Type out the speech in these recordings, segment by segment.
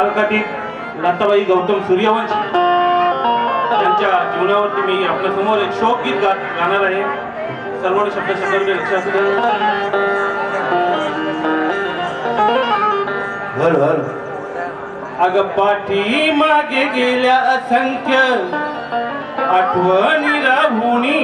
तालुक्यातील लताबाई गौतम सूर्यवंश. त्यांच्या जीवनावरती मी आपल्यासमोर एक शोक गीत गात गाणार आहे. सर्व शब्द शब्द लक्ष अग पाठी मागे गेल्या असंख्य आठवणी राहुणी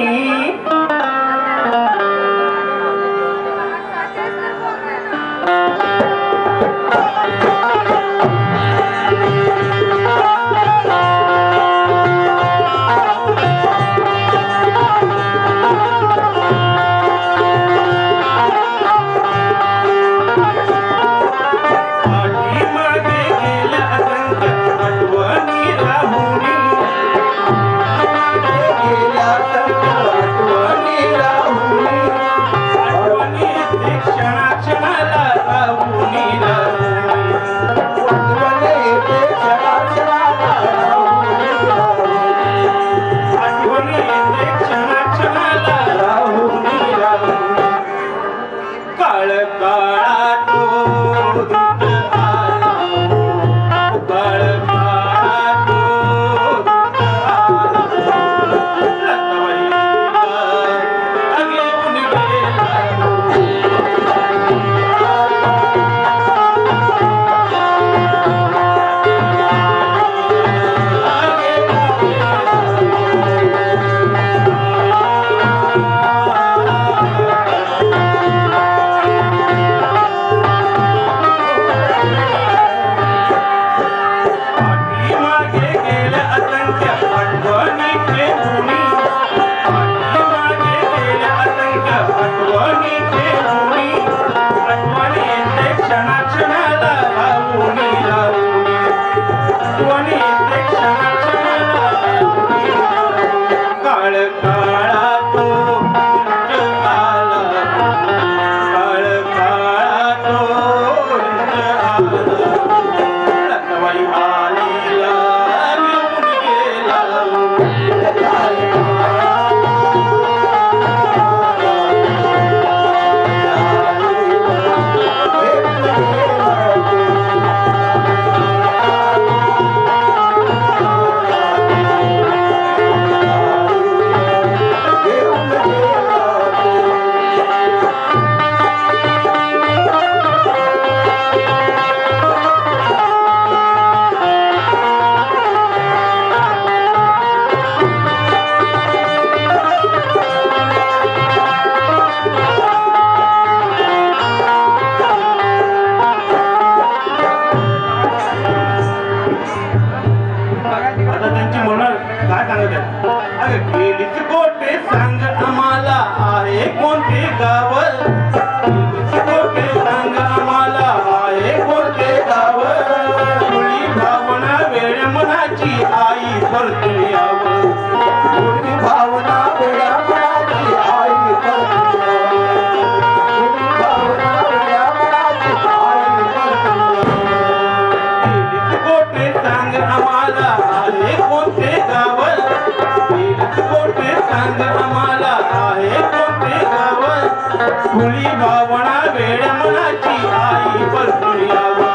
खुली भावना वेळ मनाची आई परतुर्यावा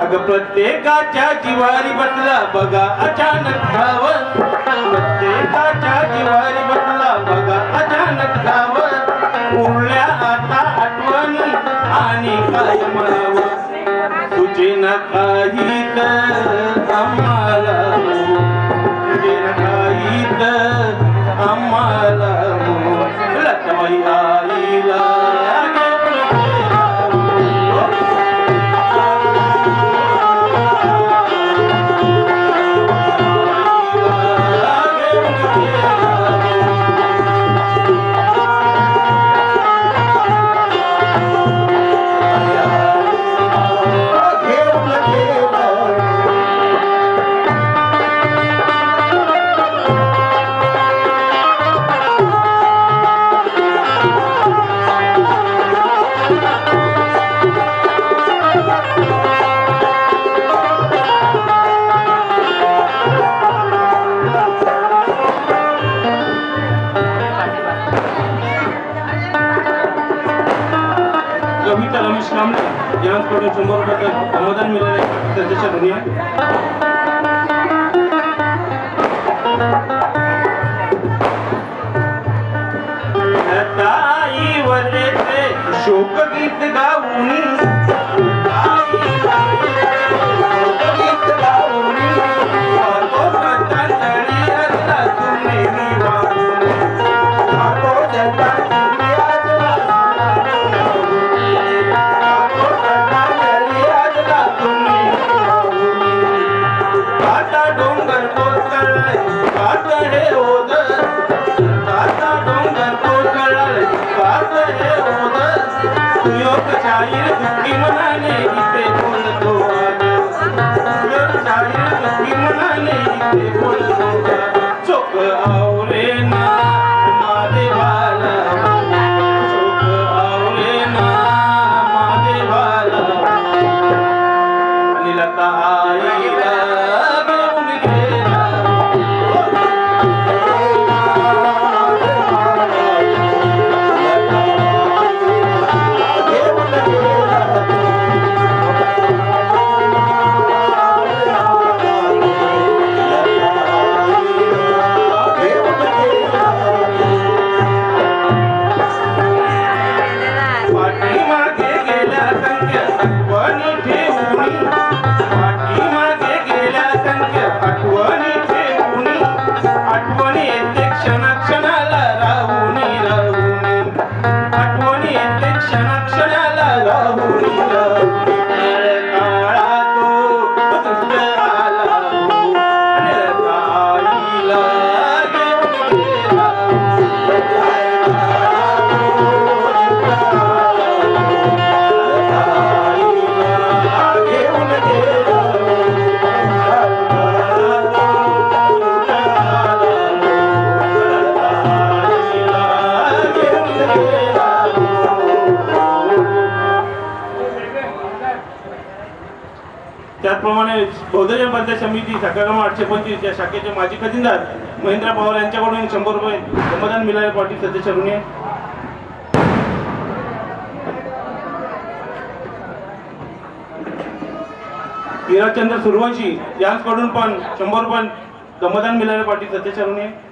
अग प्रत्येकाच्या जिवारी बदला बघा अचानक धावत. प्रत्येकाच्या जिवारी बदला बघा अचानक धावत. उरल्या आता आठवण आणि काय म्हणावं? तुझे ना काही तर आम्हाला यांच्याकडून शंभर रुपयाचं अनुदान मिळाले सदस्य ऋणी आहे ताई वरेचे शोकगीत गाऊनी. आज. चोख आवरे त्याचप्रमाणे बहुजन पंचायत समिती सकाराम आठशे पंचवीस या शाखेचे माजी खजिनदार महेंद्र पवार यांच्याकडून शंभर रुपये समाधान मिळाले पार्टी सदस्य ऋणी आहे. हिराचंद्र सूर्यवंशी पण शंभर रुपये समाधान मिळाले पार्टी सदस्य ऋणी आहे.